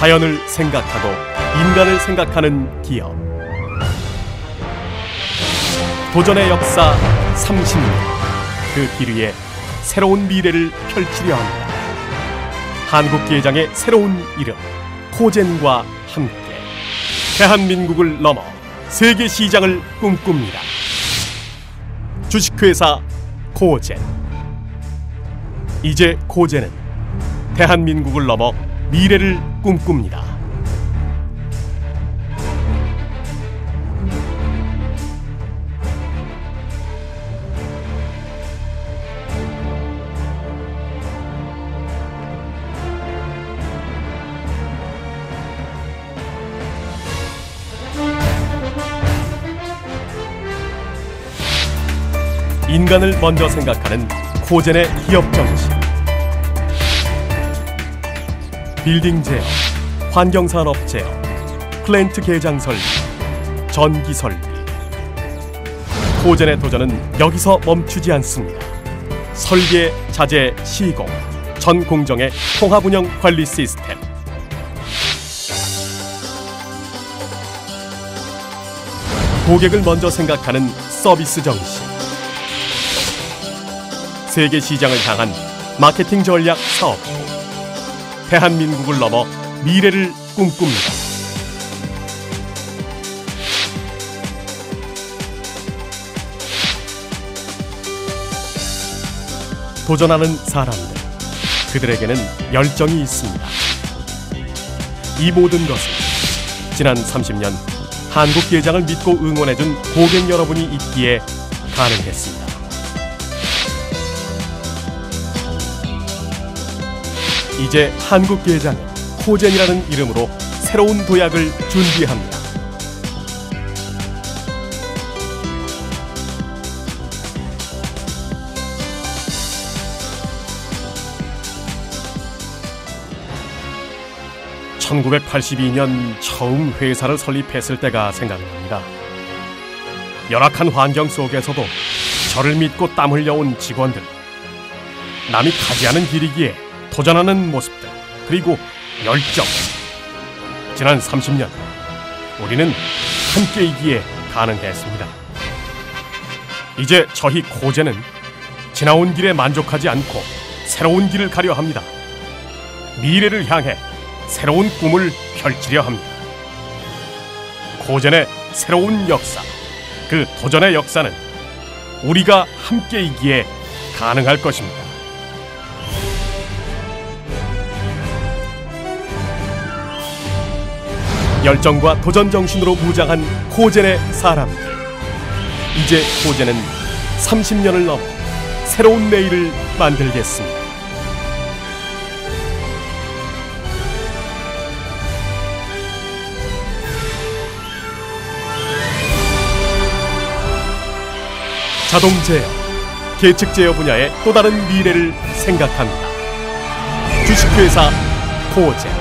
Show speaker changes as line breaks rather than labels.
자연을 생각하고 인간을 생각하는 기업. 도전의 역사 30년. 그 길 위에 새로운 미래를 펼치려 합니다. 한국기회장의 새로운 이름 코젠과 함께 대한민국을 넘어 세계 시장을 꿈꿉니다. 주식회사 코젠. 이제 코젠은 대한민국을 넘어 미래를 꿈꿉니다. 인간을 먼저 생각하는 코젠의 기업 정신. 빌딩 제어, 환경산업 제어, 플랜트 개장 설비, 전기 설비. 코젠의 도전은 여기서 멈추지 않습니다. 설계, 자재, 시공, 전 공정의 통합 운영 관리 시스템. 고객을 먼저 생각하는 서비스 정신. 세계 시장을 향한 마케팅 전략 사업부. 대한민국을 넘어 미래를 꿈꿉니다. 도전하는 사람들. 그들에게는 열정이 있습니다. 이 모든 것은 지난 30년 한국 예장을 믿고 응원해준 고객 여러분이 있기에 가능했습니다. 이제 한국 예장은 코젠이라는 이름으로 새로운 도약을 준비합니다. (1982년) 처음 회사를 설립했을 때가 생각납니다. 열악한 환경 속에서도 저를 믿고 땀 흘려온 직원들 남이 가지 않은 길이기에 도전하는 모습들 그리고 열정 지난 30년 우리는 함께 이기에 가능했습니다. 이제 저희 코제는 지나온 길에 만족하지 않고 새로운 길을 가려 합니다. 미래를 향해 새로운 꿈을 펼치려 합니다. 코젠의 새로운 역사, 그 도전의 역사는 우리가 함께이기에 가능할 것입니다. 열정과 도전 정신으로 무장한 코젠의 사람들. 이제 코젠은 30년을 넘어 새로운 내일을 만들겠습니다. 자동 제어, 계측 제어 분야의 또 다른 미래를 생각합니다. 주식회사 코젠.